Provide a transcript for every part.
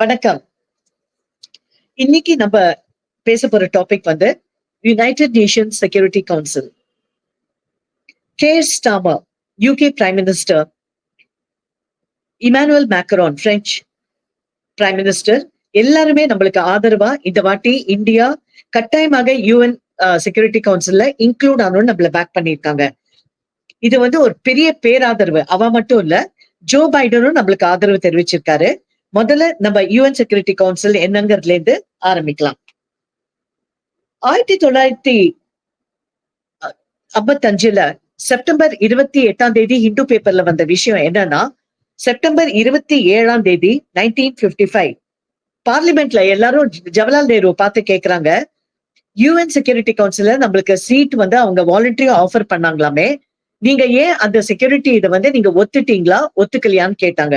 வணக்கம். இன்னைக்கு நம்ம பேச போற டாபிக் வந்து United Nations Security Council Keir Starmer UK prime minister Emmanuel Macron French prime minister எல்லாருமே நம்மளுக்கு ஆதரவா இந்த வாட்டி இந்தியா கட்டாயமாக யூஎன் செக்யூரிட்டி கவுன்சில்ல இன்க்ளூட் ஆகணும்னு நம்மள பேக் பண்ணியிருக்காங்க. இது வந்து ஒரு பெரிய பேராதரவு. அவ மட்டும் இல்ல ஜோ பைடனும் நம்மளுக்கு ஆதரவு தெரிவிச்சிருக்காரு. முதல்ல நம்ம யுஎன் செக்யூரிட்டி கவுன்சில் என்னங்கிறதுல இருந்து ஆரம்பிக்கலாம். ஆயிரத்தி தொள்ளாயிரத்தி ஐம்பத்தஞ்சுல செப்டம்பர் இருபத்தி எட்டாம் தேதி ஹிந்து பேப்பர்ல வந்த விஷயம் என்னன்னா செப்டம்பர் இருபத்தி ஏழாம் தேதி நைன்டீன் பிப்டி ஃபைவ் பார்லிமெண்ட்ல எல்லாரும் ஜவஹர்லால் நேரு பார்த்து கேக்குறாங்க யூஎன் செக்யூரிட்டி கவுன்சில நம்மளுக்கு சீட் வந்து அவங்க வாலண்டரியா ஆஃபர் பண்ணாங்களாமே நீங்க ஏன் அந்த செக்யூரிட்டி இதை வந்து நீங்க ஒத்துட்டீங்களா ஒத்துக்கலையான்னு கேட்டாங்க.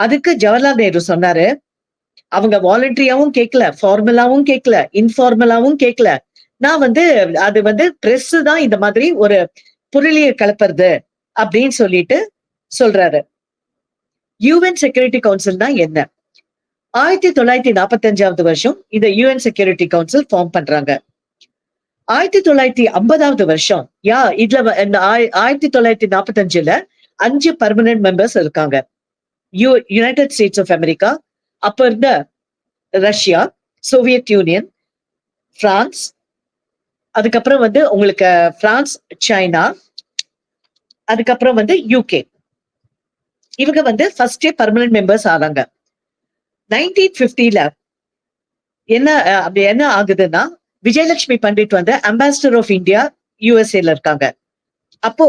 அதுக்கு ஜவஹர்லால் நேரு சொன்னாரு. அவங்க வாலண்டரியாவும் கேட்கல ஃபார்மலாவும் கேட்கல இன்ஃபார்மலாவும் கேட்கல நான் வந்து அது வந்து பிரஸ் தான் இந்த மாதிரி ஒரு புரளியை கலப்புறது அப்படின்னு சொல்லிட்டு சொல்றாரு. யூஎன் செக்யூரிட்டி கவுன்சில் தான் என்ன? ஆயிரத்தி தொள்ளாயிரத்தி நாற்பத்தி அஞ்சாவது வருஷம் இந்த யூஎன் செக்யூரிட்டி கவுன்சில் ஃபார்ம் பண்றாங்க. ஆயிரத்தி தொள்ளாயிரத்தி ஐம்பதாவது வருஷம் யா இதுல வ- இந்த ஆயிரத்தி தொள்ளாயிரத்தி நாற்பத்தி அஞ்சுல அஞ்சு பர்மனன்ட் மெம்பர்ஸ் இருக்காங்க. U United States of America அப்ப இருந்த ரஷ்யா சோவியத் யூனியன் பிரான்ஸ் அதுக்கப்புறம் வந்து உங்களுக்கு பிரான்ஸ் சைனா அதுக்கப்புறம் வந்து யூகே இவங்க வந்து ஃபர்ஸ்டே பர்மனன்ட் மெம்பர்ஸ் ஆனாங்க நைன்டீன் பிப்டில என்ன அப்படி என்ன ஆகுதுன்னா விஜயலட்சுமி பண்டிட் வந்து அம்பாசிடர் ஆஃப் இந்தியா யூஎஸ்ஏல இருக்காங்க. அப்போ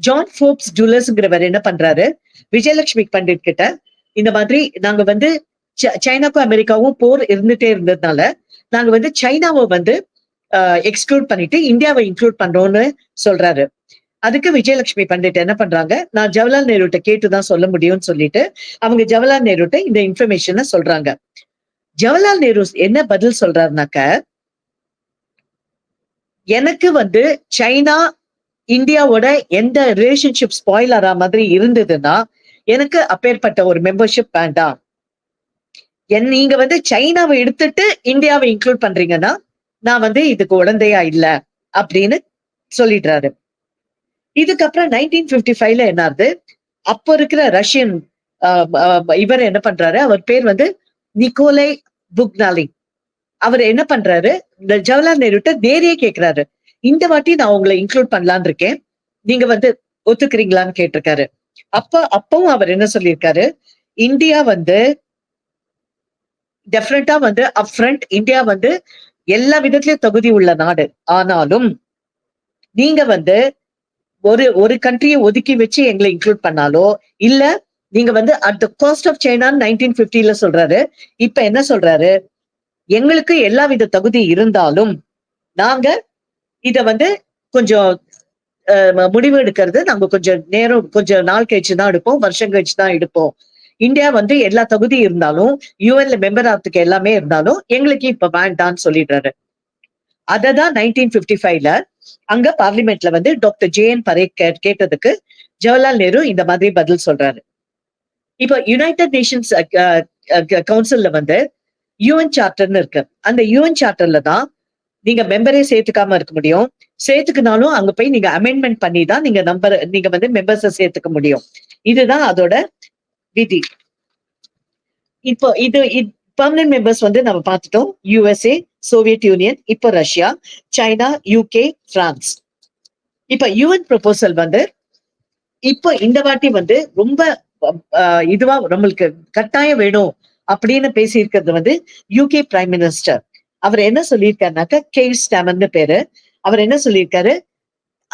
ஜான் ஃபோப்ஸ் ஜுவல்லர்ஸ்ங்கிறவர் என்ன பண்றாரு? விஜயலட்சுமி பண்டிட் கிட்ட. இந்த மாதிரி நாங்க வந்து ச- சைனாக்கும் அமெரிக்காவும் போர் இருந்துட்டே இருந்ததுனால நாங்க வந்து சைனாவை வந்து எக்ஸ்க்ளூட் பண்ணிட்டு இந்தியாவை இன்க்ளூட் பண்றோம்னு சொல்றாரு. அதுக்கு விஜயலட்சுமி பண்டிட் என்ன பண்றாங்க? நான் ஜவஹர்லால் நேருட்ட கேட்டுதான் சொல்ல முடியும்னு சொல்லிட்டு அவங்க ஜவஹர்லால் நேருட்ட இந்த இன்ஃபர்மேஷனை சொல்றாங்க. ஜவஹர்லால் நேரு என்ன பதில் சொல்றாருனாக்க எனக்கு வந்து சைனா இந்தியாவோட எந்த ரிலேஷன்ஷிப் ஸ்பாயில் ஆற மாதிரி இருந்ததுன்னா எனக்கு அப்பேற்பட்ட ஒரு மெம்பர்ஷிப் வேண்டாம். என் நீங்க வந்து சைனாவை எடுத்துட்டு இந்தியாவை இன்க்ளூட் பண்றீங்கன்னா நான் வந்து இதுக்கு உடந்தையா இல்ல அப்படின்னு சொல்லிடுறாரு. இதுக்கப்புறம் நைன்டீன் பிப்டி ஃபைவ்ல என்ன ஆகுது? அப்போ இருக்கிற ரஷ்யன் ஆஹ், இவர் என்ன பண்றாரு? அவர் பேர் வந்து நிக்கோலை புக்னாலி. அவர் என்ன பண்றாரு? இந்த ஜவஹர்லால் நேருட்ட நேரே கேட்கிறாரு இந்த வாட்டி நான் உங்களை இன்க்ளூட் பண்ணலான்னு இருக்கேன். நீங்க வந்து ஒத்துக்கிறீங்களான்னு கேட்டிருக்காரு. அப்ப அப்பவும் அவர் என்ன சொல்லியிருக்காரு? இந்தியா வந்து டெஃபினட்டா வந்து அப்ரண்ட் இந்தியா வந்து எல்லா விதத்திலயும் தகுதி உள்ள நாடு. ஆனாலும் நீங்க வந்து ஒரு ஒரு கண்ட்ரியை ஒதுக்கி வச்சு எங்களை இன்க்ளூட் பண்ணாலோ இல்ல நீங்க வந்து அட் த காஸ்ட் ஆஃப் சைனான்னு நைன்டீன் பிப்டில சொல்றாரு. இப்ப என்ன சொல்றாரு? எங்களுக்கு எல்லா வித தகுதி இருந்தாலும் நாங்க இத வந்து கொஞ்சம் அஹ், முடிவு எடுக்கிறது நாங்க கொஞ்சம் நேரம் கொஞ்சம் நாள் கழிச்சு தான் எடுப்போம் வருஷம் கழிச்சு தான் எடுப்போம். இந்தியா வந்து எல்லா தகுதி இருந்தாலும் யூஎன்ல மெம்பர் ஆகிறதுக்கு எல்லாமே இருந்தாலும் எங்களுக்கு இப்ப வேண்டான்னு சொல்லிடுறாரு. அததான் நைன்டீன் பிப்டி ஃபைவ்ல அங்க பார்லிமெண்ட்ல வந்து டாக்டர் ஜே என் பரேக்கர் கேட்டதுக்கு ஜவஹர்லால் நேரு இந்த மாதிரி பதில் சொல்றாரு. இப்போ யுனைடெட் நேஷன்ஸ் கவுன்சில்ல வந்து யூஎன் சார்ட்டர்னு இருக்கு. அந்த யூஎன் சார்ட்டர்ல தான் நீங்க மெம்பரே சேர்த்துக்காம இருக்க முடியும். சேர்த்துக்கினாலும் அங்க போய் நீங்க அமெண்ட்மெண்ட் பண்ணி தான் நீங்க நம்பர் நீங்க வந்து மெம்பர்ஸை சேர்த்துக்க முடியும். இதுதான் அதோட விதி. இப்போ இது பர்மனன்ட் மெம்பர்ஸ் வந்து நம்ம பார்த்துட்டோம். யூஎஸ்ஏ சோவியத் யூனியன் இப்போ ரஷ்யா சைனா யூகே பிரான்ஸ் இப்ப யூஎன் ப்ரொபோசல் வந்து இப்போ இந்த வாட்டி வந்து ரொம்ப இதுவா நம்மளுக்கு கட்டாயம் வேணும் அப்படின்னு பேசியிருக்கிறது வந்து யூகே பிரைம் மினிஸ்டர் அவர் என்ன சொல்லியிருக்காருனாக்க கேவ் ஸ்டாமன் பேரு. அவர் என்ன சொல்லியிருக்காரு?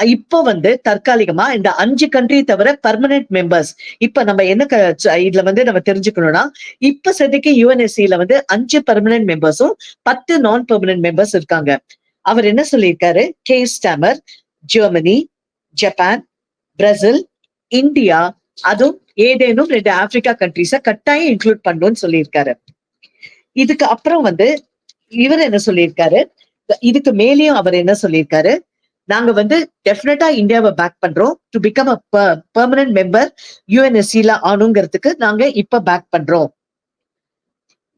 இப்போ வந்து தற்காலிகமா இந்த அஞ்சு கண்ட்ரி தவிர பர்மனன்ட் மெம்பர்ஸ் இப்ப நம்ம என்ன க- இதுல வந்து நம்ம தெரிஞ்சுக்கணும்னா இப்ப சதிக்கு யூஎன்எஸ்சியில வந்து அஞ்சு பர்மனன்ட் மெம்பர்ஸும் பத்து நான் பெர்மனன்ட் மெம்பர்ஸ் இருக்காங்க. அவர் என்ன சொல்லியிருக்காரு? K Starmer Germany Japan Brazil India அதுவும் ஏதேனும் ரெண்டு ஆப்பிரிக்கா கண்ட்ரிஸ கட்டாயம் இன்க்ளூட் பண்ணணும்னு சொல்லியிருக்காரு. இதுக்கு அப்புறம் வந்து இவர் என்ன சொல்லியிருக்காரு? இதுக்கு மேலேயும் அவர் என்ன சொல்லியிருக்காரு? நாங்க வந்து டெஃபினட்டா இந்தியாவை பேக் பண்றோம். To become a permanent member யூஎன்எஸ்சில ஆனுங்கிறதுக்கு நாங்க இப்ப பேக் பண்றோம்.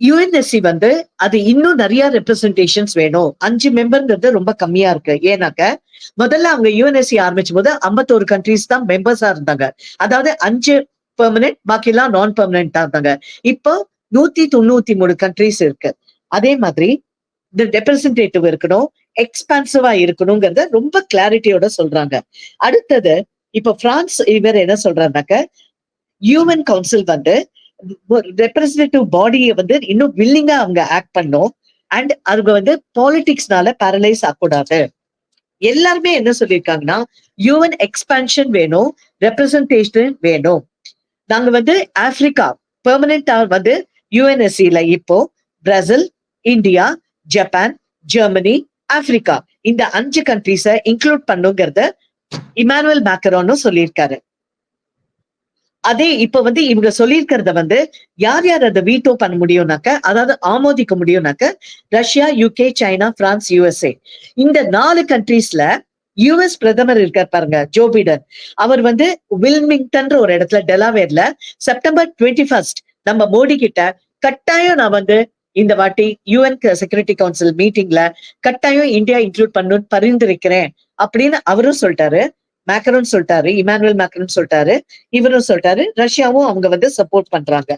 யுஎன்எஸ்சி வந்து அது இன்னும் நிறைய ரெப்ரசன்டேஷன்ஸ் வேணும். அஞ்சு மெம்பர்ங்கிறது ரொம்ப கம்மியா இருக்கு. ஏன்னாக்க முதல்ல அவங்க யூஎன்எஸ்சி ஆரம்பிச்சும் போது ஐம்பத்தோரு கண்ட்ரிஸ் தான் மெம்பர்ஸா இருந்தாங்க. அதாவது அஞ்சு பெர்மனன்ட் பாக்கி எல்லாம் நான் பெர்மனன்டா இருந்தாங்க. இப்போ நூத்தி தொண்ணூத்தி மூணு கண்ட்ரீஸ் இருக்கு. அதே மாதிரி இந்த ரெப்ரசன்டேட்டிவ் இருக்கணும் எக்ஸ்பான்சிவா இருக்கணுங்கிறத ரொம்ப கிளாரிட்டியோட சொல்றாங்க. அடுத்தது இப்ப பிரான்ஸ் இவர் என்ன சொல்றாருனாக்க யூஎன் கவுன்சில் வந்து ரெப்ரசன்டேட்டிவ் பாடியை வந்து இன்னும் வில்லிங்கா அவங்க ஆக்ட் பண்ணும் அண்ட் அவங்க வந்து பாலிடிக்ஸ்னால பேரலைஸ் ஆகக்கூடாது. எல்லாருமே என்ன சொல்லியிருக்காங்கன்னா யூஎன் எக்ஸ்பான்ஷன் வேணும் ரெப்ரசன்டேஷன் வேணும். நாங்க வந்து ஆப்பிரிக்கா பெர்மனண்டா வந்து யூஎன்எஸ்சியில இப்போ Brazil India Japan Germany Africa. இந்த அஞ்சு கண்ட்ரிஸ இன்க்ளூட் பண்ணுங்கிறத இமானுவல் மேக்கரோனும் சொல்லியிருக்காரு. அதே இப்ப வந்து இவங்க சொல்லியிருக்கிறத வந்து யார் யார் அதை வீட்டோ பண்ண முடியும்னாக்க அதாவது ஆமோதிக்க முடியும்னாக்க Russia UK China France USA இந்த நாலு கண்ட்ரீஸ்ல யுஎஸ் பிரதமர் இருக்கார் பாருங்க ஜோ பிடன். அவர் வந்து வில்மிங்டன்ற ஒரு இடத்துல டெலாவேர்ல செப்டம்பர் டுவெண்ட்டி ஃபர்ஸ்ட் நம்ம மோடி கிட்ட கட்டாயம் நான் வந்து இந்த வாட்டி யூஎன் செக்யூரிட்டி கவுன்சில் மீட்டிங்ல கட்டாயம் இந்தியா இன்க்ளூட் பண்ணணும்னு பரிந்துரைக்கிறேன் அப்படின்னு அவரும் சொல்லிட்டாரு. மேக்கரோன் சொல்லிட்டாரு இமானுவல் மேக்கரோன் சொல்லிட்டாரு இவரும் சொல்லிட்டாரு. ரஷ்யாவும் அவங்க வந்து சப்போர்ட் பண்றாங்க.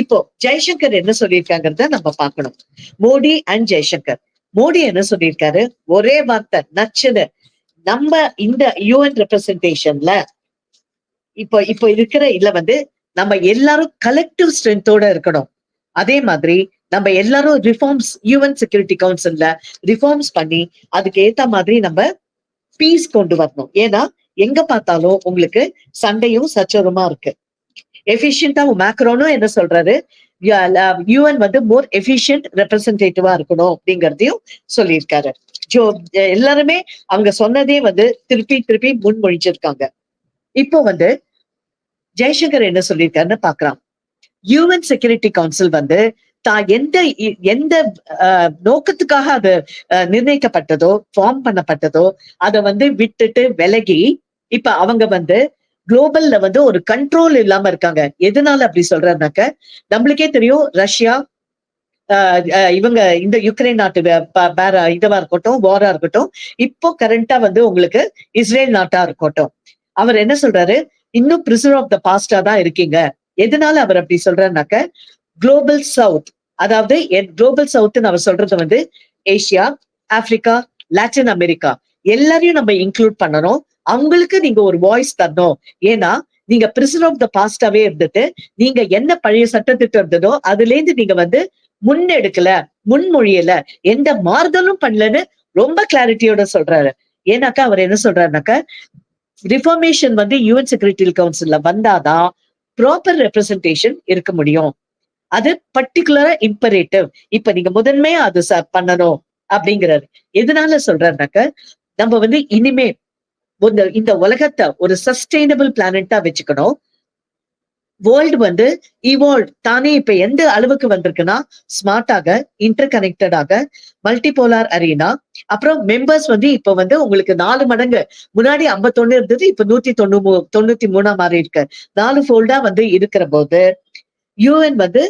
இப்போ ஜெய்சங்கர் என்ன சொல்லியிருக்காங்கிறத நம்ம பார்க்கணும். மோடி அண்ட் ஜெய்சங்கர். மோடி என்ன சொல்லியிருக்காரு? ஒரே வார்த்தை நச்சுன்னு. நம்ம இந்த யூஎன் ரெப்ரசன்டேஷன்ல இப்போ இப்போ இருக்கிற இதுல வந்து நம்ம எல்லாரும் கலெக்டிவ் ஸ்ட்ரென்த்தோட இருக்கணும். அதே மாதிரி நம்ம எல்லாரும் ரிஃபார்ம்ஸ் யூஎன் செக்யூரிட்டி கவுன்சில்ல ரிஃபார்ம்ஸ் பண்ணி அதுக்கு ஏத்த மாதிரி நம்ம பீஸ் கொண்டு வரணும். ஏன்னா எங்க பார்த்தாலும் உங்களுக்கு சண்டையும் சச்சரவுமா இருக்கு. எஃபிஷியன்டா மேக்ரோனும் என்ன சொல்றாரு? யூஎன் வந்து மோர் எஃபிஷியன்ட் ரெப்ரசன்டேட்டிவா இருக்கணும் அப்படிங்கறதையும் சொல்லியிருக்காரு. ஜோ எல்லாருமே அவங்க சொன்னதே வந்து திருப்பி திருப்பி முன்மொழிஞ்சிருக்காங்க. இப்போ வந்து ஜெய்சங்கர் என்ன சொல்லியிருக்காருன்னு பாக்குறான் யூஎன் செக்யூரிட்டி கவுன்சில் வந்து தான் எந்த எந்த அஹ், நோக்கத்துக்காக அது அஹ், நிர்ணயிக்கப்பட்டதோ ஃபார்ம் பண்ணப்பட்டதோ அதை வந்து விட்டுட்டு விலகி இப்ப அவங்க வந்து குளோபல்ல வந்து ஒரு கண்ட்ரோல் இல்லாம இருக்காங்க. எதனால அப்படி சொல்றாருனாக்க நம்மளுக்கே தெரியும் ரஷ்யா ஆஹ் இவங்க இந்த யுக்ரைன் நாட்டு இதுவா இருக்கட்டும் வாரா இருக்கட்டும் இப்போ கரண்டா வந்து உங்களுக்கு இஸ்ரேல் நாட்டா இருக்கட்டும். அவர் என்ன சொல்றாரு? இன்னும் பிரிசர் ஆஃப் த பாஸ்டா தான் இருக்கீங்க. எதனால அவர் அப்படி சொல்றாருனாக்க குளோபல் சவுத் அதாவது குளோபல் சவுத்னு அவர் சொல்றது வந்து ஏசியா ஆப்பிரிக்கா லாட்டின் அமெரிக்கா எல்லாரையும் நம்ம இன்க்ளூட் பண்ணணும். அவங்களுக்கு நீங்க ஒரு வாய்ஸ் தரணும். ஏன்னா நீங்க பிரிசன் ஆஃப் த பாஸ்டாவே இருந்துட்டு நீங்க என்ன பழைய சட்டத்திட்டம் இருந்ததோ அதுல இருந்து நீங்க வந்து முன்னெடுக்கல முன்மொழியல எந்த மாறுதலும் பண்ணலன்னு ரொம்ப கிளாரிட்டியோட சொல்றாரு. ஏன்னாக்கா அவர் என்ன சொல்றாருனாக்கா ரிஃபர்மேஷன் வந்து யூஎன் செக்யூரிட்டி கவுன்சில்ல வந்தாதான் ப்ராப்பர் ரெப்ரசன்டேஷன் இருக்க முடியும். அது பர்டிகுலரா இம்பரேட்டிவ் இப்ப நீங்க முதன்மையா அது பண்ணணும் அப்படிங்கிறாரு. எதனால சொல்றாருனாக்க நம்ம வந்து இனிமே இந்த உலகத்தை ஒரு சஸ்டைனபிள் பிளானட்டா வச்சுக்கணும். வேர்ல்டு வந்து இவால்வ் தானே இப்ப எந்த அளவுக்கு வந்திருக்குன்னா ஸ்மார்ட்டாக இன்டர் கனெக்டடாக மல்டிபோலார் அரீனா அப்புறம் மெம்பர்ஸ் வந்து இப்ப வந்து உங்களுக்கு நாலு மடங்கு. முன்னாடி 51 இருந்தது இப்ப நூத்தி தொண்ணூ தொண்ணூத்தி மூணா மாறி இருக்கு. நாலு ஃபோல்டா வந்து இருக்கிற போது யூஎன் வந்து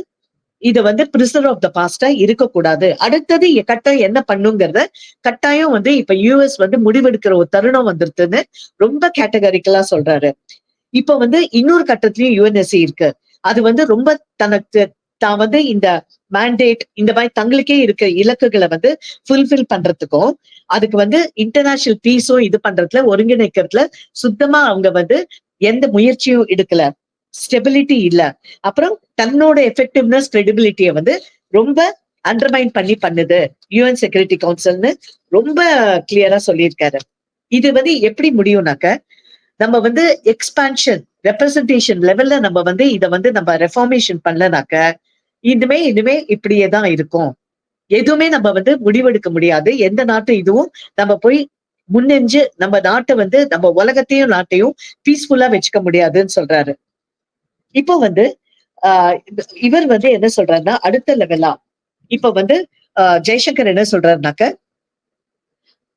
இதை வந்து பிரிசர் ஆஃப் த பாஸ்டா இருக்கக்கூடாது. அடுத்தது கட்டாயம் என்ன பண்ணுங்கிறத கட்டாயம் வந்து இப்ப யூஎஸ் வந்து முடிவெடுக்கிற ஒரு தருணம் வந்துருதுன்னு ரொம்ப கேட்டகரிக்கலா சொல்றாரு. இப்ப வந்து இன்னொரு கட்டத்திலயும் யுஎன்எஸ்சி இருக்கு. அது வந்து ரொம்ப தனக்கு தான் வந்து இந்த மேண்டேட் இந்த மாதிரி தங்களுக்கே இருக்க இலக்குகளை வந்து ஃபுல்ஃபில் பண்றதுக்கும் அதுக்கு வந்து இன்டர்நேஷனல் பீஸும் இது பண்றதுல ஒருங்கிணைக்கிறதுல சுத்தமா அவங்க வந்து எந்த முயற்சியும் எடுக்கல. ஸ்டெபிலிட்டி இல்ல. அப்புறம் தன்னோட எஃபெக்டிவ்னஸ் கிரெடிபிலிட்டியை வந்து ரொம்ப அண்டர்மைன் பண்ணி பண்ணுது. யுஎன் செக்யூரிட்டி கவுன்சில்னு ரொம்ப கிளியரா சொல்லியிருக்காரு. இது வந்து எப்படி முடியும்னாக்க நம்ம வந்து எக்ஸ்பான்ஷன் ரெப்ரசன்டேஷன் லெவல்ல நம்ம வந்து இத வந்து நம்ம ரெஃபார்மேஷன் பண்ணலனாக்க இனிமே இனிமே இப்படியே தான் இருக்கும். எதுவுமே நம்ம வந்து முடிவெடுக்க முடியாது. எந்த நாட்டு இதுவும் நம்ம போய் முன்னெஞ்சு நம்ம நாட்டை வந்து நம்ம உலகத்தையும் நாட்டையும் பீஸ்ஃபுல்லா வச்சுக்க முடியாதுன்னு சொல்றாரு. இப்போ வந்து ஆஹ் இவர் வந்து என்ன சொல்றாருன்னா அடுத்த லெவலா இப்போ வந்து ஆஹ் ஜெய்சங்கர் என்ன சொல்றாருனாக்க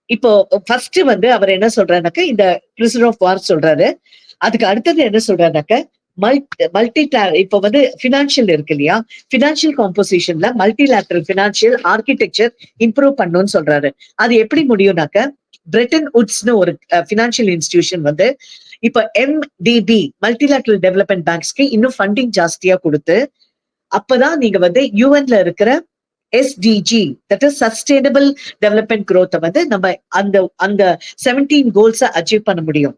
இப்போ ஃபர்ஸ்ட் வந்து அவர் என்ன சொல்றாருனாக்க இந்த பிரிசன் ஆஃப் வார் சொல்றாரு. அதுக்கு அடுத்தது என்ன சொல்றாருனாக்க மல்டி மல்டி இப்ப வந்து பினான்சியல் இருக்கு இல்லையா? பினான்சியல் காம்போசிஷன்ல மல்டிலேட்ரல் பினான்சியல் ஆர்கிடெக்சர் இம்ப்ரூவ் பண்ணணும்னு சொல்றாரு. அது எப்படி முடியும்னாக்க பிரிட்டன் உட்ஸ்னு ஒரு பினான்சியல் இன்ஸ்டிடியூஷன் வந்து இப்ப எம்டிபி மல்டிலேட்ரல் டெவலப்மெண்ட் பேங்க்ஸ்க்கு இன்னும் ஃபண்டிங் ஜாஸ்தியா கொடுத்து அப்பதான் நீங்க வந்து யூஎன்ல இருக்கிற SDG that is sustainable development குரோத்தை வந்து நம்ம அந்த அந்த செவன்டீன் கோல்ஸை அச்சீவ் பண்ண முடியும்.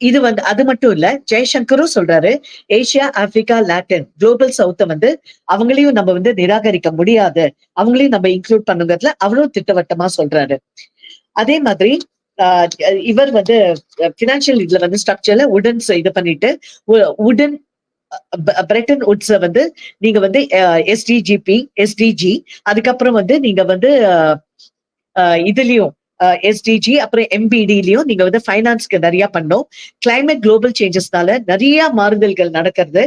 இது வந்து அது மட்டும் இல்ல ஜெய்சங்கரும் சொல்றாரு ஏசியா ஆப்பிரிக்கா லாட்டின் குளோபல் சவுத்த வந்து அவங்களையும் நம்ம வந்து நிராகரிக்க முடியாது. அவங்களையும் நம்ம இன்க்ளூட் பண்ணுங்கிறதுல அவரும் திட்டவட்டமா சொல்றாரு. அதே மாதிரி ஆஹ் இவர் வந்து பினான்சியல் இதுல வந்து ஸ்ட்ரக்சர்ல உடன் இது பண்ணிட்டு உடன் பிரெட்டன் உட்ஸ வந்து நீங்க வந்து எஸ்டிஜிபி எஸ்டிஜி அதுக்கப்புறம் வந்து நீங்க வந்து இதுலயும் எஸ்டிஜி அப்புறம் எம்பிடிலயும் நீங்க வந்து ஃபைனான்ஸ்க்கு நிறைய பண்ணோம். கிளைமேட் குளோபல் சேஞ்சஸ்னால நிறைய மாறுதல்கள் நடக்கிறது.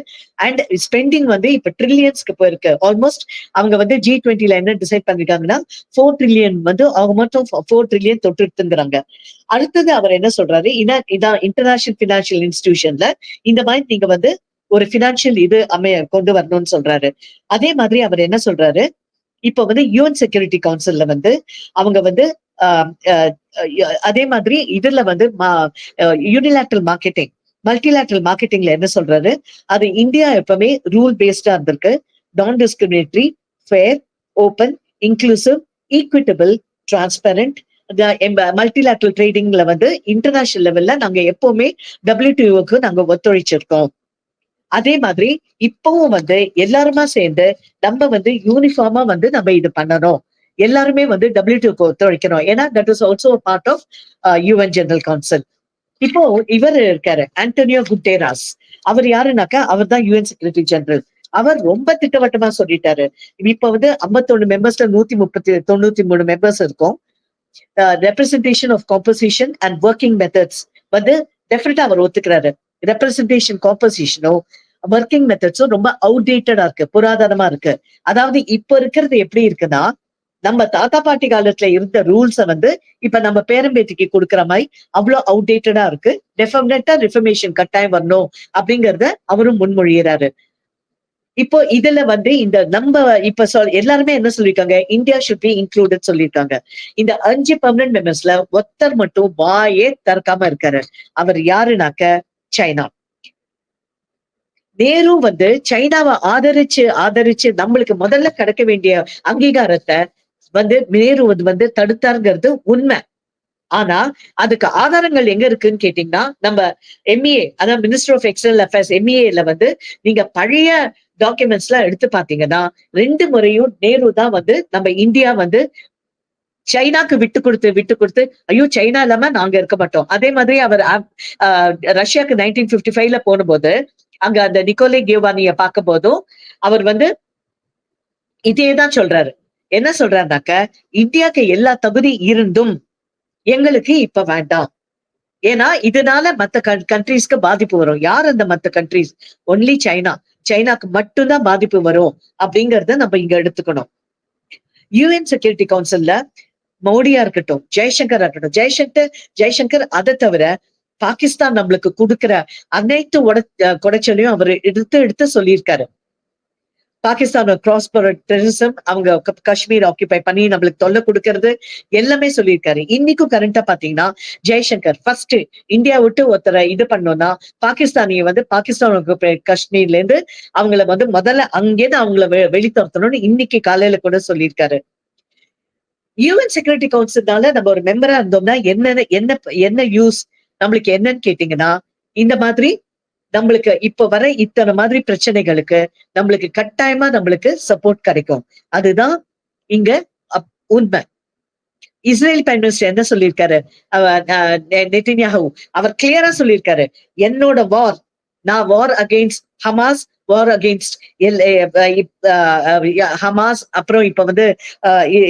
அண்ட் ஸ்பெண்டிங் வந்து இப்ப ட்ரில்லியன்ஸ்க்கு போயிருக்கு. ஆல்மோஸ்ட் அவங்க வந்து ஜி டுவெண்ட்டில என்ன டிசைட் பண்ணிருக்காங்கன்னா ஃபோர் ட்ரில்லியன் வந்து அவங்க மட்டும் ஃபோர் ட்ரில்லியன் தொட்டுருத்துங்கிறாங்க அடுத்தது அவர் என்ன சொல்றாரு? இதான் இன்டர்நேஷனல் பினான்சியல் இன்ஸ்டிடியூஷன்ல இந்த மாதிரி நீங்க வந்து ஒரு பினான்சியல் இது அமைய கொண்டு வரணும்னு சொல்றாரு. அதே மாதிரி அவர் என்ன சொல்றாரு? இப்ப வந்து யூஎன் செக்யூரிட்டி கவுன்சில்ல வந்து அவங்க வந்து ஆஹ் அதே மாதிரி இதுல வந்து யூனிலேட்ரல் மார்க்கெட்டிங் மல்டிலேட்ரல் மார்க்கெட்டிங்ல என்ன சொல்றாரு? அது இந்தியா எப்பவுமே ரூல் பேஸ்டா இருந்திருக்கு. Non discriminatory fair open inclusive equitable transparent multilateral ட்ரேடிங்ல வந்து இன்டர்நேஷனல் லெவல்ல நாங்க எப்பவுமே டபிள்யூடிஓக்கு நாங்க ஒத்துழைச்சிருக்கோம். அதே மாதிரி இப்பவும் வந்து எல்லாருமா சேர்ந்து நம்ம வந்து யூனிஃபார்மா வந்து நம்ம இது பண்ணணும். எல்லாருமே வந்து டபிள்யூடிஓக்கு ஒத்துழைக்கணும். ஏன்னா that is also part of UN general council இப்போ இவர் இருக்காரு ஆண்டோனியோ குட்டேராஸ் அவர் யாருனாக்கா அவர் தான் யூஎன் செக்ரட்டரி ஜெனரல் அவர் ரொம்ப திட்டவட்டமா சொல்லிட்டாரு. இப்ப வந்து 51 மெம்பர்ஸ்ல நூத்தி முப்பத்தி தொண்ணூத்தி மூணு மெம்பர்ஸ் இருக்கும். Representation of composition and working methods வந்து டெஃபினட்டா அவர் ஒத்துக்கிறாரு. ரெப்ரசன்டேஷன் காம்போசிஷனோ ஒர்க்கிங் மெத்தட்ஸும் ரொம்ப அவுடேட்டடா இருக்கு புராதனமா இருக்கு. அதாவது இப்ப இருக்கிறது எப்படி இருக்குன்னா நம்ம தாத்தா பாட்டி காலத்துல இருந்த ரூல்ஸை வந்து இப்ப நம்ம பேரம்பேட்டிக்கு கொடுக்குற மாதிரி அவ்வளவு அவுடேட்டடா இருக்கு. டெஃபினட்டா ரிஃபர்மேஷன் கட்டாயம் வரணும் அப்படிங்கறத அவரும் முன்மொழிகிறாரு. இப்போ இதுல வந்து இந்த நம்ம இப்ப சொல் எல்லாருமே என்ன சொல்லியிருக்காங்க? இந்தியா ஷுட் பி இன்க்ளூடட் சொல்லியிருக்காங்க. இந்த அஞ்சு பர்மனன்ட் மெம்பர்ஸ்ல ஒருத்தர் மட்டும் வாயே திறக்காம இருக்காரு. அவர் யாருனாக்க சைனா. நேரு வந்து சைனாவை ஆதரிச்சு ஆதரிச்சு நம்மளுக்கு முதல்ல கிடைக்க வேண்டிய அங்கீகாரத்தை வந்து நேரு வந்து தடுத்தாருங்கிறது உண்மை. ஆனா அதுக்கு ஆதாரங்கள் எங்க இருக்குன்னு கேட்டீங்கன்னா நம்ம எம்இஏ அதாவது மினிஸ்டர் ஆஃப் எக்ஸ்டர்னல் அஃபேர்ஸ் எம்இஏல வந்து நீங்க பழைய டாக்குமெண்ட்ஸ் எல்லாம் எடுத்து பாத்தீங்கன்னா ரெண்டு முறையும் நேரு தான் வந்து நம்ம இந்தியா வந்து சைனாக்கு விட்டு கொடுத்து விட்டு கொடுத்து ஐயோ சைனா இல்லாம நாங்க இருக்க மாட்டோம். அதே மாதிரி அவர் ஆஹ் ரஷ்யாக்கு நைன்டீன் பிப்டி ஃபைவ்ல போனபோது அங்க அந்த நிக்கோலே கியோவானிய பார்க்கும் போதும் அவர் வந்து இதேதான் சொல்றாரு. என்ன சொல்றாருனாக்க இந்தியாக்கு எல்லா தகுதி இருந்தும் எங்களுக்கு இப்ப வேண்டாம். ஏன்னா இதனால மத்த கண்ட்ரீஸ்க்கு பாதிப்பு வரும். யார் அந்த மத்த கண்ட்ரீஸ் ஒன்லி சைனா சைனாக்கு மட்டும்தான் பாதிப்பு வரும் அப்படிங்கறத நம்ம இங்க எடுத்துக்கணும். யூஎன் செக்யூரிட்டி கவுன்சில்ல மோடியா இருக்கட்டும் ஜெய்சங்கரா இருக்கட்டும் ஜெய்சங்கர் ஜெய்சங்கர் அதை தவிர பாகிஸ்தான் நம்மளுக்கு கொடுக்கிற அனைத்து உட குடைச்சலையும் அவர் எடுத்து எடுத்து சொல்லியிருக்காரு. பாகிஸ்தான் கிராஸ் டெரரிசம் அவங்க காஷ்மீர் ஆக்கியபை பண்ணி நம்மளுக்கு தொல்லை கொடுக்கறது எல்லாமே சொல்லியிருக்காரு. இன்னைக்கும் கரண்டா பாத்தீங்கன்னா ஜெய்சங்கர் ஃபர்ஸ்ட் இந்தியா விட்டு ஒருத்தரை இது பண்ணோம்னா பாகிஸ்தானிய வந்து பாகிஸ்தான் காஷ்மீர்ல இருந்து அவங்கள வந்து முதல்ல அங்கேருந்து அவங்கள வெ- வெளித்துரத்தணும்னு இன்னைக்கு காலையில கூட சொல்லியிருக்காரு. யூஎன் செக்யூரிட்டி கவுன்சில்னால நம்ம ஒரு மெம்பரா இருந்தோம்னா என்ன என்ன என்ன யூஸ் நம்மளுக்கு என்னன்னு கேட்டீங்கன்னா இந்த மாதிரி நம்மளுக்கு இப்ப வர இத்தனை மாதிரி பிரச்சனைகளுக்கு நம்மளுக்கு கட்டாயமா நம்மளுக்கு சப்போர்ட் கிடைக்கும். அதுதான் இங்க உண்மை. இஸ்ரேல் பிரைம் மினிஸ்டர் என்ன சொல்லியிருக்காரு? அவர், அஹ், அவர் கிளியரா சொல்லியிருக்காரு. என்னோட வார் நான் war against Hamas war against Hamas அப்புறம் இப்ப வந்து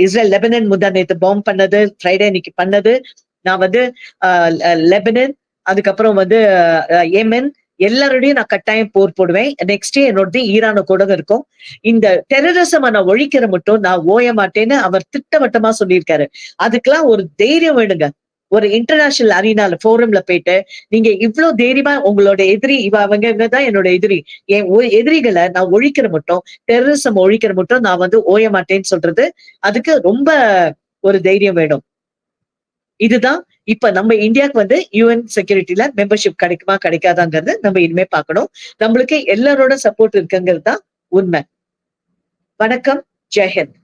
இஸ்ரேல் லெபனன் முந்தா நேத்து பாம்பு பண்ணது ஃப்ரைடே இன்னைக்கு பண்ணது நான் வந்து லெபனன் அதுக்கப்புறம் வந்து அஹ், ஏமன் எல்லாரோடையும் நான் கட்டாயம் போர் போடுவேன். நெக்ஸ்ட் என்னோடது ஈரானு கூட இருக்கும். இந்த டெரரிசம் நான் ஒழிக்கிற மட்டும் நான் ஓய மாட்டேன்னு அவர் திட்டவட்டமா சொல்லியிருக்காரு. அதுக்கெல்லாம் ஒரு தைரியம் வேணுங்க. ஒரு இன்டர்நேஷனல் அரினால போரம்ல போயிட்டு நீங்க இவ்வளவு தைரியமா உங்களோட எதிரி இவ அவங்க தான் என்னோட எதிரி. என் எதிரிகளை நான் ஒழிக்கிற மட்டும் டெரரிசம் ஒழிக்கிற மட்டும் நான் வந்து ஓய மாட்டேன்னு சொல்றது அதுக்கு ரொம்ப ஒரு தைரியம் வேணும். இதுதான் இப்ப நம்ம இந்தியாவுக்கு வந்து யுஎன் செக்யூரிட்டில மெம்பர்ஷிப் கிடைக்குமா கிடைக்காதாங்கிறது நம்ம இனிமே பார்க்கணும். நம்மளுக்கு எல்லாரோட சப்போர்ட் இருக்குங்கிறது தான் உண்மை. வணக்கம். ஜெயஹிந்த்